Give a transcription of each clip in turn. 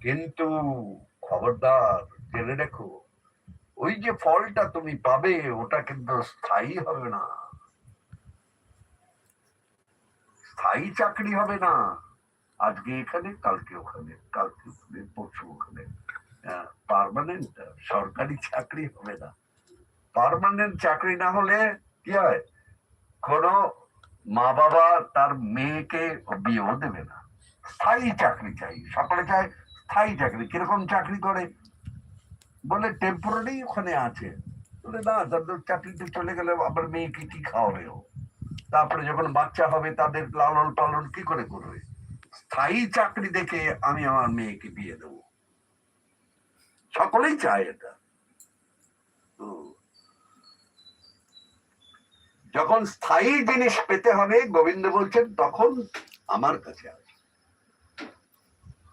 কিন্তু খবরদার, জেনে রেখো, ওই যে ফলটা তুমি পাবে, ওটা কিন্তু স্থায়ী হবে না। স্থায়ী চাকরি হবে না। আজকে এখানে, কালকে ওখানে কালকে ওখানে, পরশু ওখানে। পার্মানেন্ট সরকারি চাকরি হবে না। পারমানেন্ট চাকরি না হলে কি হয়? কোনো মা বাবা তার মেয়েকে বিয়েও দেবে না। স্থায়ী চাকরি চাই। সকলে চায় স্থায়ী চাকরি কীরকম চাকরি করে? বলে টেম্পোরারি ওখানে আছে। বলে না তাদের চাকরিতে চলে গেলে আবার মেয়েকে কি খাওয়াবে ও? তারপরে যখন বাচ্চা হবে তাদের লালন পালন কি করে করবে? স্থায়ী চাকরি দেখে আমি আমার মেয়েকে বিয়ে দেব। সকলেই চায় এটা। যখন স্থায়ী জিনিস পেতে হবে গোবিন্দ বলছেন তখন আমার কাছে আসে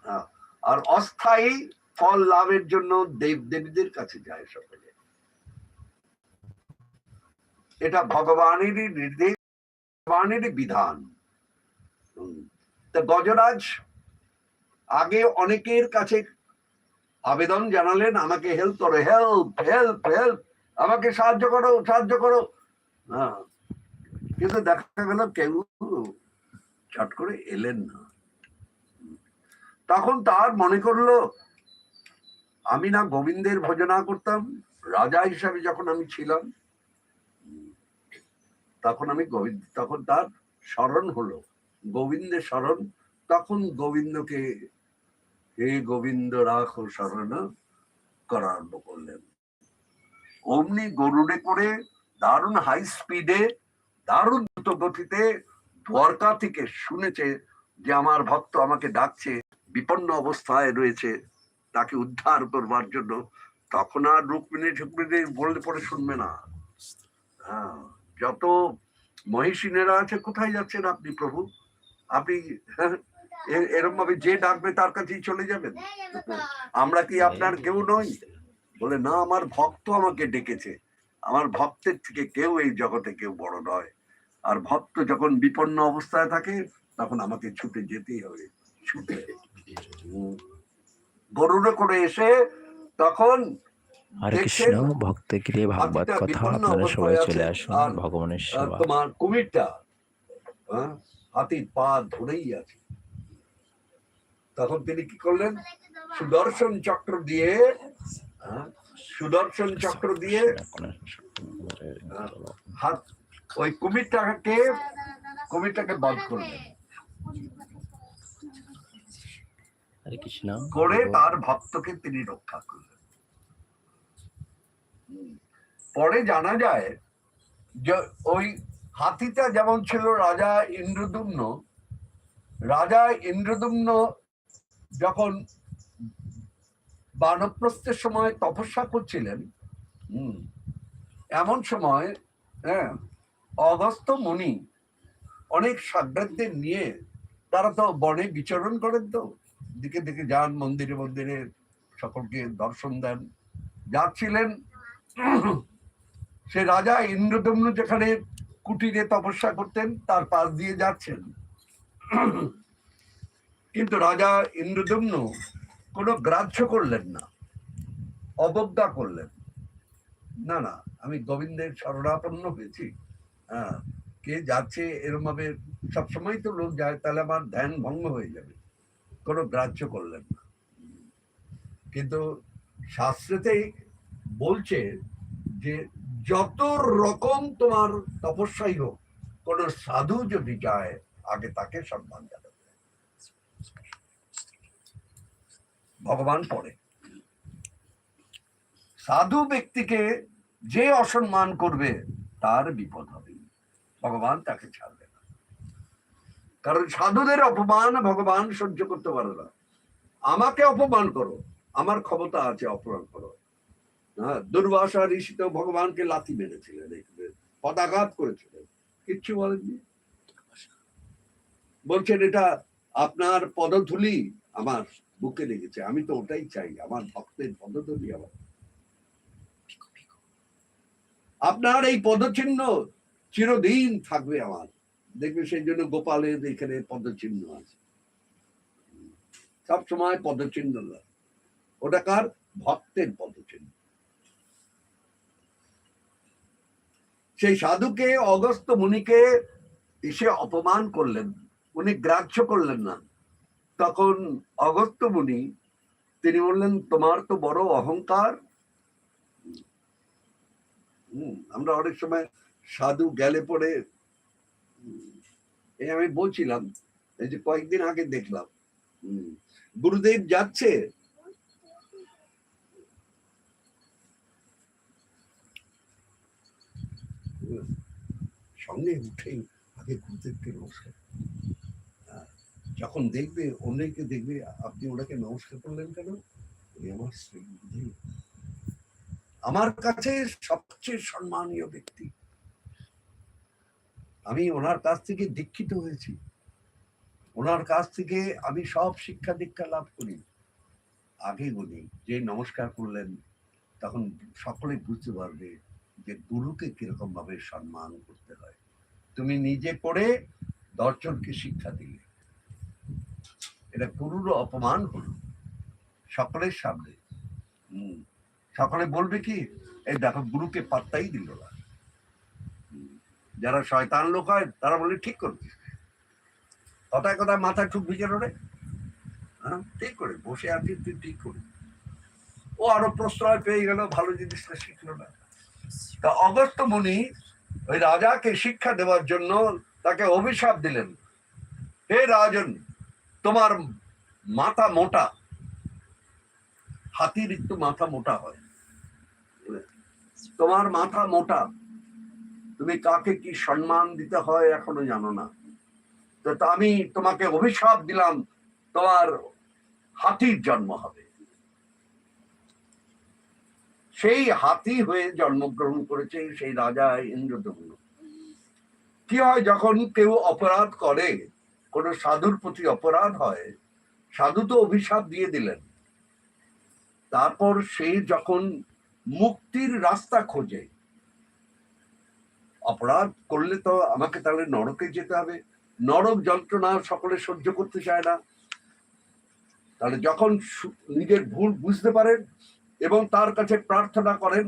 হ্যাঁ, আর অস্থায়ী ফল লাভের জন্য দেব দেবীদের কাছে যায় সকলে। এটা ভগবানেরই নির্দেশ, ভগবানেরই বিধান। তা গজরাজ, আগে অনেকের কাছে আবেদন জানালেন, আমাকে হেল্প করো হেল্প হেল্প হেল্প আমাকে সাহায্য করো সাহায্য করো। হ্যাঁ কিন্তু দেখা গেল কেউ চট করে এলেন না। তখন তার মনে করল, আমি না গোবিন্দের ভজনা করতাম, রাজা হিসাবে যখন আমি ছিলাম, তখন আমি গোবিন্দ, তখন তার স্মরণ হলো, গোবিন্দের স্মরণ, তখন গোবিন্দকে হে গোবিন্দ রাখো স্মরণ করা আরম্ভ করলেন। অমনি গরুড়ে করে দারুণ হাই স্পিডে দারুণ দ্রুত গতিতে দ্বারকা থেকে শুনেছে যে আমার ভক্ত আমাকে ডাকছে। বিপন্ন অবস্থায় রয়েছে, তাকে উদ্ধার করবার জন্য। তখন আর রুক্মিণী ঠুকমিণী বললে পরে শুনবে না। হ্যাঁ যত মহিষিনেরা আছে, কোথায় যাচ্ছেন আপনি প্রভু? আপনি এরকম ভাবে যে ডাকবে তার কাছেই চলে যাবেন। আমরা কি আপনার কেউ নই? বলে, না, আমার ভক্ত আমাকে ডেকেছে। আমার ভক্তের থেকে কেউ এই জগতে কেউ বড় নয়। আর ভক্ত যখন বিপন্ন অবস্থায় থাকে, তখন আমাকে ছুটে যেতেই হবে। ছুটে। হুম। করে এসে তখন হরে কৃষ্ণ ভক্ত গিরে ভাগবত কথা আপনারা সবাই চলে আসুন ভগবানের সেবা। তোমার কুমিরটা হাতির পা ধরেই আছে। তখন তিনি কি করলেন? সুদর্শন চক্র দিয়ে সুদর্শন চক্র দিয়ে হাত ওই কুমিরটাকে কুমিরটাকে বধ করলেন। করে তার ভক্তকে তিনি রক্ষা করলেন। পরে জানা যায় যে ওই হাতিটা যেমন ছিল রাজা ইন্দ্রদুম্ন রাজা ইন্দ্রদুম্ন যখন বানপ্রস্থের সময় তপস্যা করছিলেন হুম, এমন সময় হ্যাঁ অগস্ত মুনি অনেক সাগ্রাতদের নিয়ে তারা তো বনে বিচরণ করেন তো। দিকে দিকে যান, মন্দিরে মন্দিরে সকলকে দর্শন দেন। যাচ্ছিলেন সে রাজা ইন্দ্রদম্ন যেখানে কুটিরে তপস্যা করতেন, তার পাশ দিয়ে যাচ্ছেন। কিন্তু রাজা ইন্দ্রদম্ন কোনো গ্রাহ্য করলেন না, অবজ্ঞা করলেন। না না, আমি গোবিন্দের শরণাপন্ন হয়েছি। হ্যাঁ কে যাচ্ছে এরম ভাবে সবসময় তো লোক যায়, তাহলে আমার ধ্যান ভঙ্গ হয়ে যাবে। কোনো গ্রাহ্য করলেন না। কিন্তু শাস্ত্রেতেই বলছে যে যত রকম তোমার তপস্যাই হোক, কোন সাধু যদি যায় আগে তাকে সম্মান জানাবে। ভগবান পরে সাধু ব্যক্তিকে যে অসম্মান করবে, তার বিপদ হবে। ভগবান তাকে ছাড়বে। কারণ সাধুদের অপমান ভগবান সহ্য করতে পারে না। আমাকে অপমান করো। আমার ক্ষমতা আছে অপমান করো। হ্যাঁ দুর্বাসা ঋষি তো ভগবানকে লাথি মেরেছিলেন পদাঘাত করেছিলেন। কিচ্ছু বলেননি? বলছেন, এটা আপনার পদধূলি আমার বুকে লেগেছে। আমি তো ওটাই চাই, আমার ভক্তের পদধূলি আমার। আপনার এই পদচিহ্ন চিরদিন থাকবে আমার। দেখবে সেই জন্য গোপালের এখানে পদচিহ্ন আছে। সব সময় পদচিহ্ন নয় ওটা কার? ভক্তের পদচিহ্ন সেই সাধুকে, অগস্ত মুনিকে এসে অপমান করলেন। উনি গ্রাহ্য করলেন না। তখন অগস্ত মুনি, তিনি বললেন, তোমার তো বড় অহংকার। আমরা অনেক সময় সাধু গেলে পরে এই আমি বলছিলাম এই যে কয়েকদিন আগে দেখলাম। গুরুদেব যাচ্ছে? সঙ্গে উঠেই আগে গুরুদেবকে নমস্কার। হ্যাঁ, যখন দেখবে অন্যকে দেখবে আপনি ওনাকে নমস্কার করলেন কেন? আমার গুরুদেব আমার কাছে সবচেয়ে সম্মানীয় ব্যক্তি। আমি ওনার কাছ থেকে দীক্ষিত হয়েছি। ওনার কাছ থেকে আমি সব শিক্ষা দীক্ষা লাভ করি। আগে বলি, যে নমস্কার করলেন, তখন সকলে বুঝতে পারবে যে গুরুকে কীরকম ভাবে সম্মান করতে হয়। তুমি নিজে করে দর্শনকে শিক্ষা দিলে। এটা গুরুর অপমান হলো সকলের সামনে। সকলে বলবে কি, এই দেখো, গুরুকে পাত্তাই দিল না। যারা শয়তান লোক হয়, তারা বলে, ঠিক করবে কথায় কথায় মাথায় ঠুক ভিজে রে হ্যাঁ ঠিক করে, বসে আছি, তুই ঠিক করে ও আরও প্রশ্রয় পেয়ে গেল, ভালো জিনিসটা শিখলো না। তা অগস্ত মুনি ওই রাজাকে শিক্ষা দেওয়ার জন্য তাকে অভিশাপ দিলেন। হে রাজন, তোমার মাথা মোটা। হাতির একটু মাথা মোটা হয়। তোমার মাথা মোটা। তুমি কাকে কি সম্মান দিতে হয় এখনও জানো না। তো আমি তোমাকে অভিশাপ দিলাম, তোমার হাতির জন্ম হবে। সেই হাতি হয়ে জন্মগ্রহণ করেছে সেই রাজা ইন্দ্রদম্ন কি হয়, যখন কেউ অপরাধ করে, কোন সাধুর প্রতি অপরাধ হয়, সাধু তো অভিশাপ দিয়ে দিলেন। তারপর সে যখন মুক্তির রাস্তা খোঁজে অপরাধ করলে তো আমাকে তাহলে নরকে যেতে হবে। নরক যন্ত্রণা সকলে সহ্য করতে চায় না। তাহলে যখন নিজের ভুল বুঝতে পারেন এবং তার কাছে প্রার্থনা করেন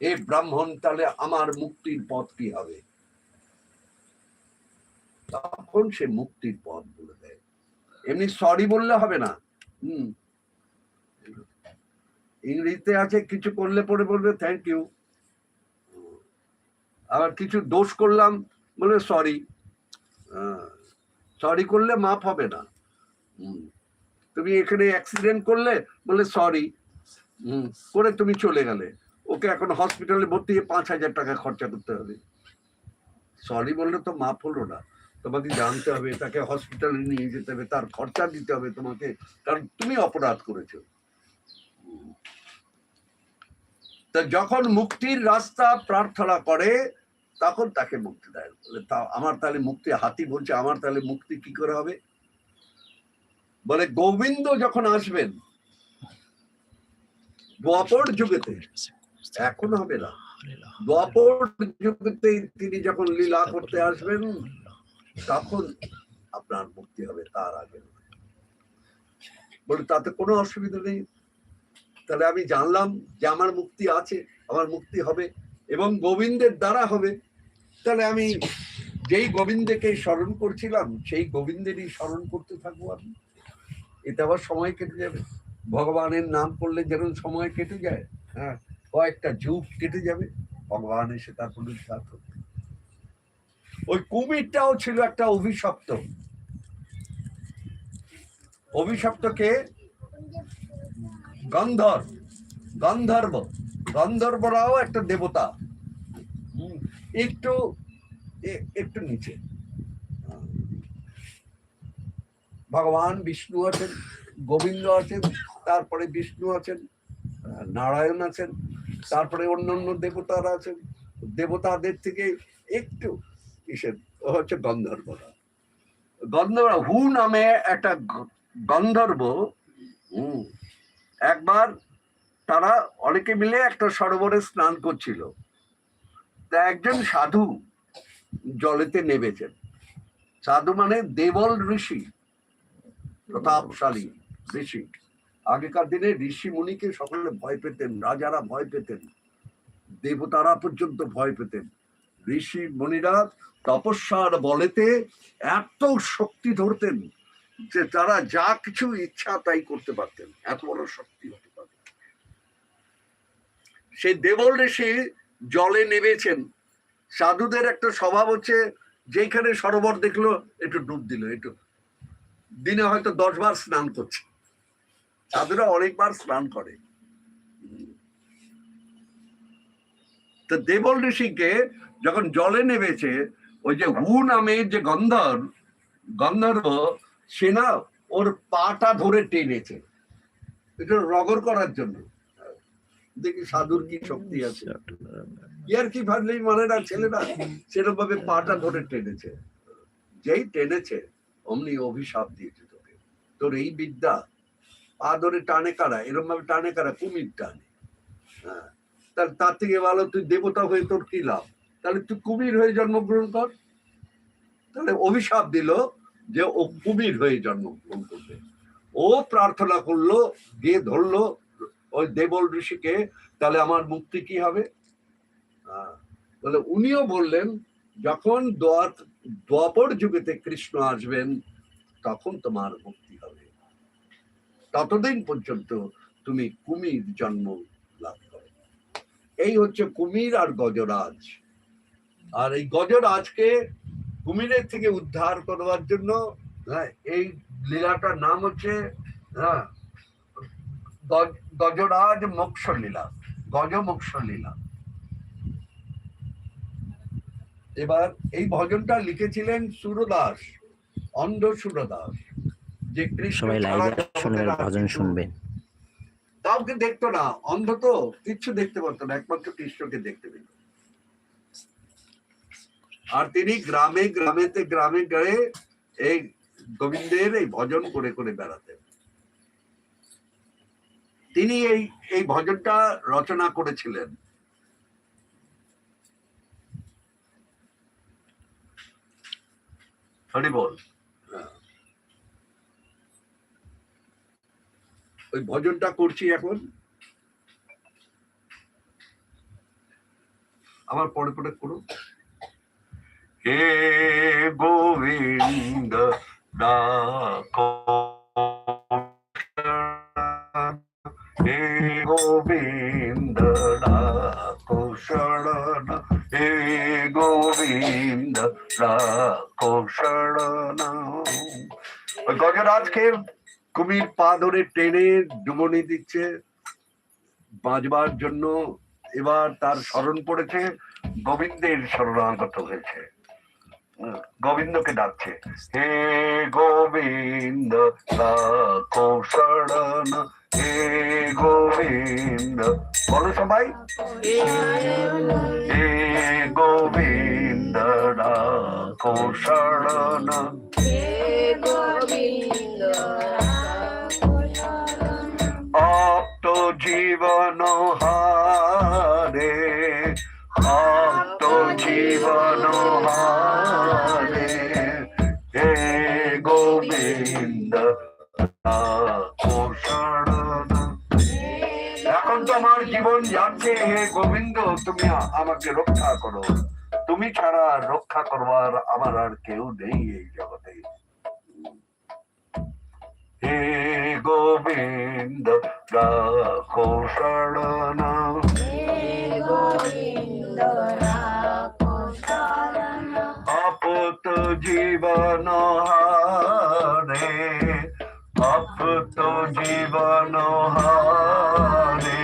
এ ব্রাহ্মণ, তাহলে আমার মুক্তির পথ কি হবে? তখন সে মুক্তির পথ বলে দেয়। এমনি সরি বললে হবে না। হুম। ইংরেজিতে আছে, কিছু করলে পরে বলবে থ্যাংক ইউ আবার কিছু দোষ করলাম বলে সরি সরি করলে মাফ হবে না। তুমি এখানে অ্যাক্সিডেন্ট করলে বলে সরি করে তুমি চলে গেলে। ওকে এখন হসপিটালে ভর্তি হয়ে পাঁচ হাজার টাকা খরচা করতে হবে। সরি বললে তো মাফ হলো না। তোমাকে জানতে হবে, তাকে হসপিটালে নিয়ে যেতে হবে, তার খরচা দিতে হবে তোমাকে, কারণ তুমি অপরাধ করেছ। তা যখন মুক্তির রাস্তা প্রার্থনা করে তখন তাকে মুক্তি দেয়। আমার তাহলে মুক্তি, হাতি বলছে, আমার তাহলে মুক্তি কি করে হবে? বলে, গোবিন্দ যখন আসবেন, দ্বাপর যুগেতে, এখন হবে না, দ্বাপর যুগেতে তিনি যখন লীলা করতে আসবেন, তখন আপনার মুক্তি হবে তার আগে। বলে, তাতে কোনো অসুবিধা নেই। তাহলে আমি জানলাম যে আমার মুক্তি আছে, আমার মুক্তি হবে। এবং গোবিন্দের দ্বারা হবে। তাহলে আমি যেই গোবিন্দকে স্মরণ করছিলাম, সেই গোবিন্দেরই স্মরণ করতে থাকব আমি। এতে আবার সময় কেটে যাবে। ভগবানের নাম করলে যেরকম সময় কেটে যায় হ্যাঁ কয়েকটা যুগ কেটে যাবে, ভগবান এসে তার পুনরুদ্ধার করবে। ওই কুমিরটাও ছিল একটা অভিশপ্ত। অভিশপ্তকে গন্ধর্ব গন্ধর্ব। গন্ধর্বরাও একটা দেবতা। একটু একটু নিচে। ভগবান বিষ্ণু আছেন, গোবিন্দ আছেন, তারপরে বিষ্ণু আছেন, নারায়ণ আছেন, তারপরে অন্য অন্য দেবতারা আছেন। দেবতাদের থেকে একটু কিসের হচ্ছে গন্ধর্বরা। গন্ধর্ব হু নামে একটা গন্ধর্ব একবার তারা অনেকে মিলে একটা সরোবরে স্নান করছিল। তা একজন সাধু জলেতে নেমেছেন। সাধু মানে দেবল ঋষি, প্রতাপশালী ঋষি। আগেকার দিনে ঋষি মুনিকে সকলে ভয় পেতেন, রাজারা ভয় পেতেন, দেবতারা পর্যন্ত ভয় পেতেন। ঋষি মুনিরা তপস্যার বলেতে এত শক্তি ধরতেন যে তারা যা কিছু ইচ্ছা তাই করতে পারতেন। এত বড় শক্তি হতে। সেই দেবল ঋষি জলে নেমেছেন। সাধুদের একটা স্বভাব হচ্ছে যেখানে সরোবর দেখল, একটু ডুব দিল, একটু। দিনে হয়তো দশ বার স্নান করছে। সাধুরা অনেকবার স্নান করে। তো দেবল ঋষিকে যখন জলে নেমেছে, ওই যে হু নামে যে গন্ধর্ব গন্ধর্ব সে না ওর পাটা ধরে টেনেছে। এটা রগর করার জন্য। দেখি সাধুর কি শক্তি আছে। ইয়ার কি ভাবলেই মানে না ছেলেরা সেরকম ভাবে পাটা ধরে টেনেছে। যেই টেনেছে অমনি অভিশাপ দিয়েছে তোকে। তোর এই বিদ্যা পা ধরে টানে কারা? এরকম ভাবে টানে কারা? কুমির টানে। হ্যাঁ। তার তার থেকে ভালো তুই দেবতা হয়ে তোর কি লাভ? তাহলে তুই কুমির হয়ে জন্মগ্রহণ কর। তাহলে অভিশাপ দিল যে ও কুমির হয়ে জন্মগ্রহণ করবে। ও প্রার্থনা করল গিয়ে ধরলো ওই দেবল ঋষিকে তাহলে আমার মুক্তি কি হবে? তাহলে উনিও বললেন যখন দ্বাপর যুগেতে কৃষ্ণ আসবেন তখন তোমার মুক্তি হবে। ততদিন পর্যন্ত তুমি কুমির জন্ম লাভ করো। এই হচ্ছে কুমির আর গজরাজ। আর এই গজরাজকে কুমিরের থেকে উদ্ধার করবার জন্য হ্যাঁ, এই লীলাটার নাম হচ্ছে হ্যাঁ গজরাজ মোক্ষ লীলা গজ মোক্ষ লীলা এবার এই ভজনটা লিখেছিলেন সুরদাস অন্ধ সুরদাস যে কৃষ্ণ শুনবেন ভজন শুনবেন। কাউকে দেখতো না অন্ধ তো কিচ্ছু দেখতে পারতো না একমাত্র কৃষ্ণকে দেখতে পেত। আর তিনি গ্রামে গ্রামেতে গ্রামে গিয়ে এই গোবিন্দের এই ভজন করে করে বেড়াতেন। তিনি এই এই ভজনটা রচনা করেছিলেন। বল। ওই ভজনটা করছি এখন। আমার পরে পরে করো হে গোবিন্দ, ডাকো। গোবিন্দ ডাকো শরণ ওই গজরাজকে কুমির পা ধরে টেনে ডুবনি দিচ্ছে। বাঁচবার জন্য এবার তার স্মরণ পড়েছে, গোবিন্দের শরণাগত হয়েছে। গোবিন্দকে ডাকছে, হে গোবিন্দ, রাখো শরণ হে গোবিন্দ। বলো সবাই। হে গোবিন্দ, রাখো শরণ। আপ্ত জীবন হারে, আপ্ত জীবন হারে। হে গোবিন্দ, রাখো জীবন যাচ্ছে, হে গোবিন্দ, তুমি আমাকে রক্ষা করো। তুমি ছাড়া রক্ষা করবার আমার আর কেউ নেই এই জগতে। হে গোবিন্দ, রাখো শরণ। আপত জীবন হারে আপত জীবন হারে।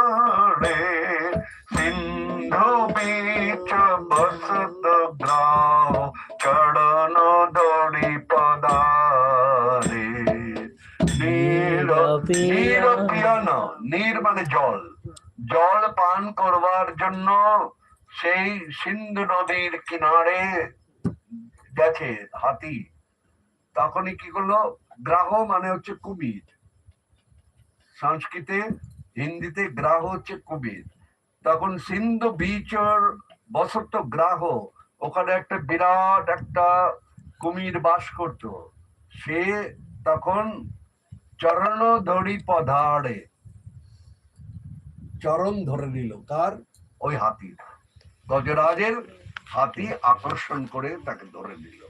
মানে জল। জল পান করবার জন্য সেই সিন্ধু নদীর কিনারে গেছে হাতি। তখনই কি করল? গ্রাহ মানে হচ্ছে কুমির। সংস্কৃতে, হিন্দিতে গ্রাহ হচ্ছে কুমির। তখন সিন্ধু বিচর বসন্ত গ্রাহ। ওখানে একটা বিরাট একটা কুমির বাস করত। সে তখন চরণ ধরি পধাড়ে চরণ ধরে নিল তার ওই হাতি। গজরাজের হাতি আকর্ষণ করে তাকে ধরে নিল।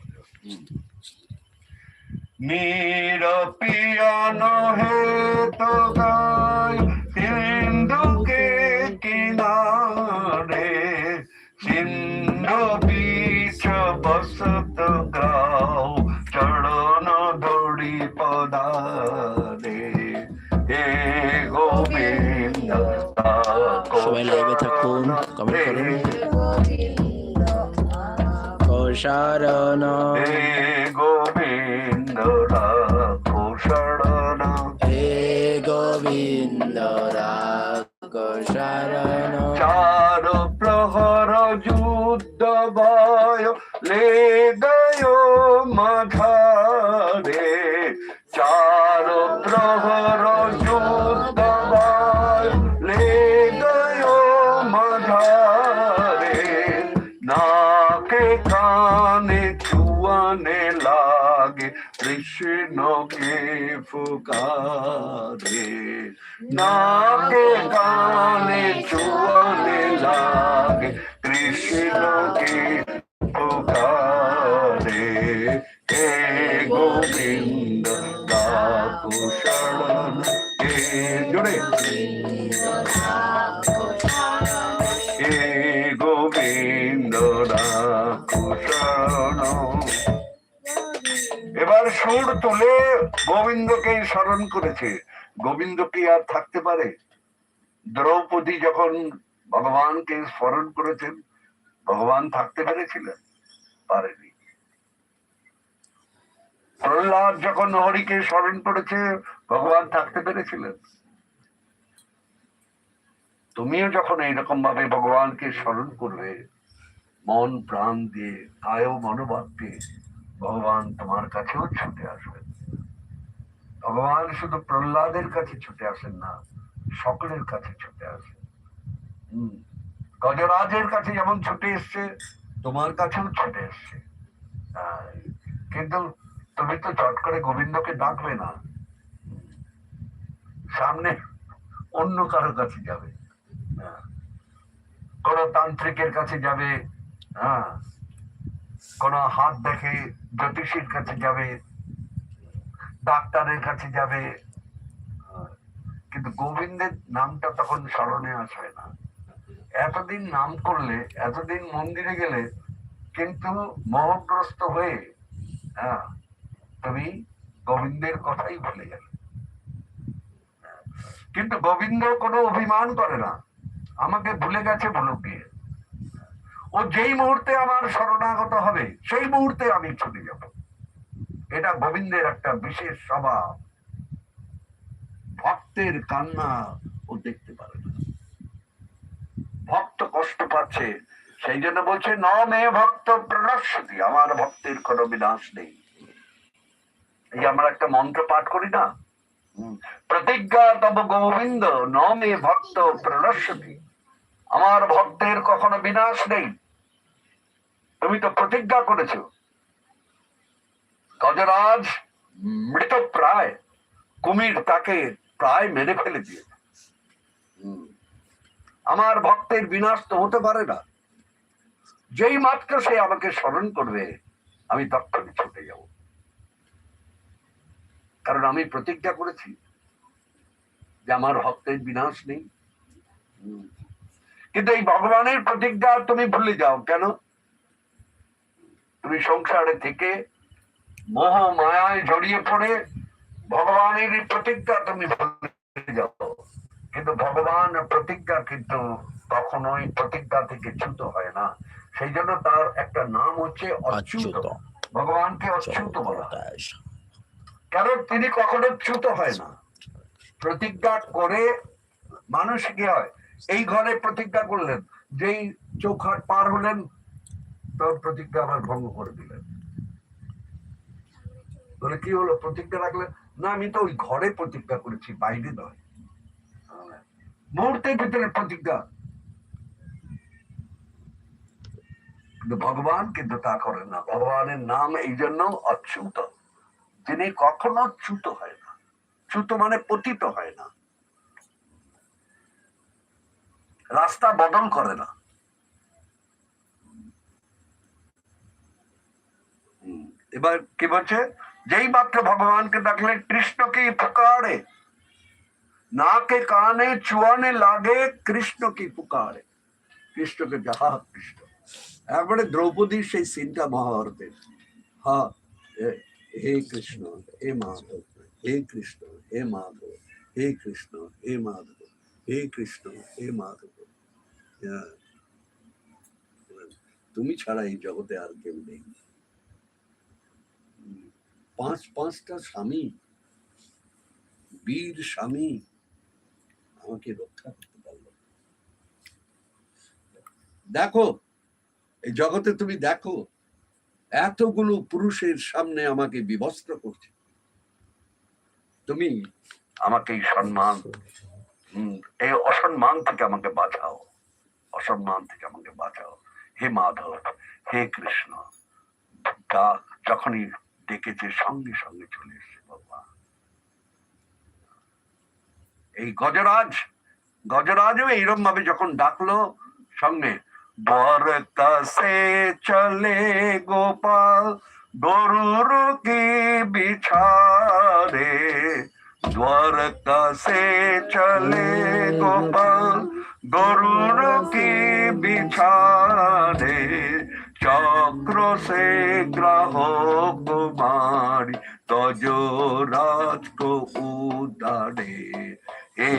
নির পিয়ানো হে তো কিনারে। সিন্ধু বসত চরণ পদারে। গোবিন্দ সবাই লাইভে থাকুন কমেন্ট করুন। হে গোবিন্দ রাখো শরণ হে গোবিন্দ রাগ শরণ চার প্রহর যুদ্ধ ভয় লে এবার সুর তুলে গোবিন্দকে স্মরণ করেছে। গোবিন্দ কি আর থাকতে পারে? দ্রৌপদী যখন ভগবানকে স্মরণ করেছেন, ভগবান থাকতে পেরেছিলেন? পারেনি। প্রহ্লাদ যখন হরিকে স্মরণ করেছে, ভগবান থাকতে পেরেছিলেন। তুমিও যখন এইরকম ভাবে ভগবানকে স্মরণ করবে, মন প্রাণ দিয়ে কায় মনোবাক্যে ভগবান তোমার কাছেও ছুটে আসবেন। ভগবান শুধু প্রহ্লাদের কাছে ছুটে আসেন না, সকলের কাছে ছুটে আসেন। গজরাজের কাছে যেমন ছুটে এসছে, তোমার কাছেও ছুটে এসছে। কিন্তু তুমি তো চট করে গোবিন্দকে ডাকবে না। সামনে অন্য কারও কাছে যাবে। হ্যাঁ। কোন তান্ত্রিকের কাছে যাবে। হ্যাঁ। কোন হাত দেখে জ্যোতিষীর কাছে যাবে। ডাক্তারের কাছে যাবে। হ্যাঁ। কিন্তু গোবিন্দের নামটা তখন স্মরণে আসবে না। এতদিন নাম করলে, এতদিন মন্দিরে গেলে কিন্তু মোহগ্রস্ত হয়ে হ্যাঁ তুমি গোবিন্দের কথাই ভুলে গেলে। কিন্তু গোবিন্দ কোনো অভিমান করে না। আমাকে ভুলে গেছে বলুক ও যেই মুহূর্তে আমার শরণাগত হবে, সেই মুহূর্তে আমি ছুটে যাব। এটা গোবিন্দের একটা বিশেষ স্বভাব। ভক্তের কান্না ও দেখতে পারে না। ভক্ত কষ্ট পাচ্ছে, সেই জন্য বলছে, ন মে ভক্ত প্রণশ্বতি আমার ভক্তের কোনো বিনাশ নেই। এই আমরা একটা মন্ত্র পাঠ করি না? প্রতিজ্ঞা তব গোবিন্দ ন মে ভক্ত প্রণশ্বতি আমার ভক্তের কখনো বিনাশ নেই। তুমি তো প্রতিজ্ঞা করেছ। গজরাজ মৃত প্রায় কুমির তাকে প্রায় মেরে ফেলে হুম। আমার ভক্তের বিনাশ তো হতে পারে না। যেই মাত্র সে আমাকে স্মরণ করবে আমি তক্ষণই ছুটে যাব। কারণ আমি প্রতিজ্ঞা করেছি যে আমার ভক্তের বিনাশ নেই। কিন্তু এই ভগবানের প্রতিজ্ঞা তুমি ভুলে যাও কেন? তুমি সংসারে থেকে মোহ মায়ায় জড়িয়ে পড়ে ভগবানের প্রতিজ্ঞা তুমি ভুলে যাও। কিন্তু ভগবান প্রতিজ্ঞা কিন্তু কখনোই প্রতিজ্ঞা থেকে চ্যুত হয় না। সেই জন্য তার একটা নাম হচ্ছে অচ্যুত। অচ্যুত। ভগবানকে অচ্যুত বলা হয়। কারণ তিনি কখনো চ্যুত হয় না। প্রতিজ্ঞা করে মানুষ কি হয়? এই ঘরে প্রতিজ্ঞা করলেন, যেই চৌখাট পার হলেন তোর প্রতিজ্ঞা আবার ভঙ্গ করে দিলেন। বলে কি হলো? প্রতিজ্ঞা রাখলে না, আমি তো ওই ঘরে প্রতিজ্ঞা করেছি, বাইরে নয়। মুহূর্তের ভিতরে প্রতিজ্ঞা। কিন্তু ভগবান কিন্তু তা করেন না। ভগবানের নাম এই জন্য অচ্যুত। যিনি কখনো চ্যুত হয় না। চ্যুত মানে পতিত হয় না। রাস্তা বদল করে না। এবার কি বলছে? যেই মাত্র ভগবানকে ডাকলে কৃষ্ণকে পুকারে। নাকে কানে চুয়ানে লাগে কৃষ্ণ কি পুকারে। কৃষ্ণকে যাহা কৃষ্ণ। একবারে দ্রৌপদীর সেই সিনটা মহাভারতের। হা, এ- হে কৃষ্ণ, হে মাধব, হে কৃষ্ণ, হে মাধব, হে কৃষ্ণ, হে মাধব, হে কৃষ্ণ, হে মাধব হ্যাঁ। তুমি ছাড়া এই জগতে আর কেউ নেই পাঁচ পাঁচটা স্বামী, বীর স্বামী, আমাকে রক্ষা করতে পারল। দেখো, এই জগতে তুমি দেখো এতগুলো পুরুষের সামনে আমাকে বিবস্ত্র করছে। তুমি আমাকে সম্মান এই অসম্মান থেকে আমাকে বাঁচাও। অসম্মান থেকে আমাকে বাঁচাও। হে মাধব, হে কৃষ্ণ, তা যখনই ডেকেছে সঙ্গে সঙ্গে চলে এসছে ভগবান। এই গজরাজ, গজরাজও এইরকম ভাবে যখন ডাকলো সঙ্গে দ্বারকাসে চলে গোপাল, গরুর কি বিছারে? দ্বারকাসে চলে গোপাল, গরুর কি বিছারে? চক্র সে গ্রাহ কুমারী তজ রাজ কো উদারে। হে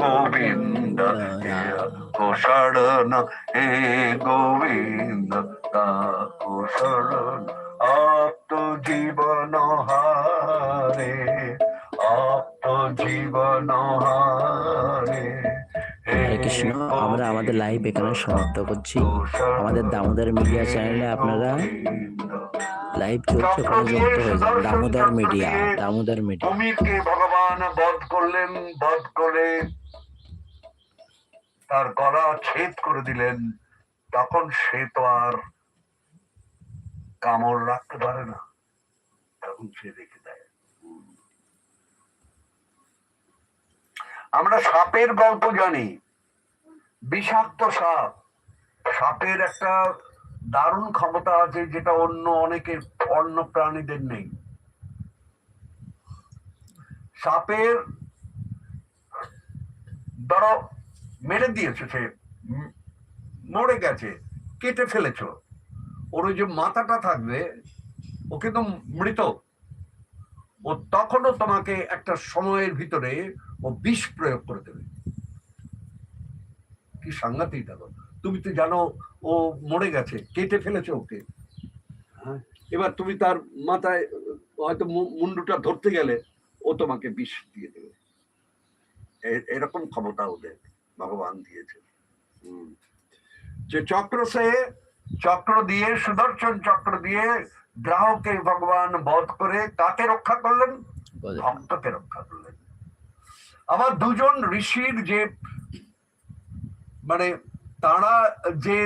গোবিন্দ, হে শরণ হে গোবিন্দ তাকো শরণ আপ্ত জীবন হারে আপ্ত জীবন হারে কৃষ্ণ আমরা আমাদের লাইভ এখানে সমাপ্ত করছি। আমাদের দামোদর মিডিয়া চ্যানেলে আপনারা লাইভ চলছে ওখানে যুক্ত দামোদর মিডিয়া দামোদর মিডিয়া ভগবান বধ করলেন বধ করে তার গলা ছেদ করে দিলেন। তখন সে তো আর কামড় রাখতে পারে না। তখন সে রেখে দেয়। আমরা সাপের গল্প জানি। বিষাক্ত সাপ। সাপের একটা দারুণ ক্ষমতা আছে যেটা অন্য অনেকের অন্য প্রাণীদের নেই। সাপের ধরো মেরে দিয়েছে সে। মরে গেছে, কেটে ফেলেছ। ওর যে মাথাটা থাকবে, ও কিন্তু মৃত। ও তখনও তোমাকে একটা সময়ের ভিতরে ও বিষ প্রয়োগ করে দেবে। কি সাংঘাতিক দেখো। তুমি তো জানো, ও মরে গেছে, কেটে ফেলেছে ওকে। হ্যাঁ? এবার তুমি তার মাথায়, হয়তো মুন্ডুটা ধরতে গেলে ও তোমাকে বিষ দিয়ে দেবে। এরকম ক্ষমতা ওদের। ভগবান দিয়েছে হুম। যে চক্র সে চক্র দিয়ে সুদর্শন চক্র দিয়ে গ্রাহকে ভগবান বধ করে কাকে রক্ষা করলেন? ভক্তকে রক্ষা করলেন। আবার দুজন ঋষির যে মানে তারা যে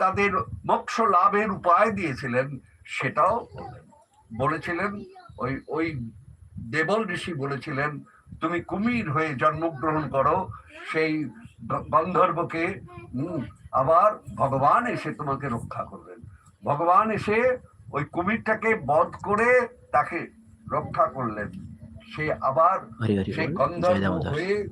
তাদের মোক্ষ লাভের উপায় দিয়েছিলেন সেটাও বলেছিলেন ওই ওই দেবল ঋষি বলেছিলেন তুমি কুমির হয়ে জন্মগ্রহণ করো সেই গন্ধর্বকে আবার ভগবান এসে তোমাকে রক্ষা করবেন। ভগবান এসে ওই কুমিরটাকে বধ করে তাকে রক্ষা করলেন। সে আবার সেই গন্ধর্ব হয়ে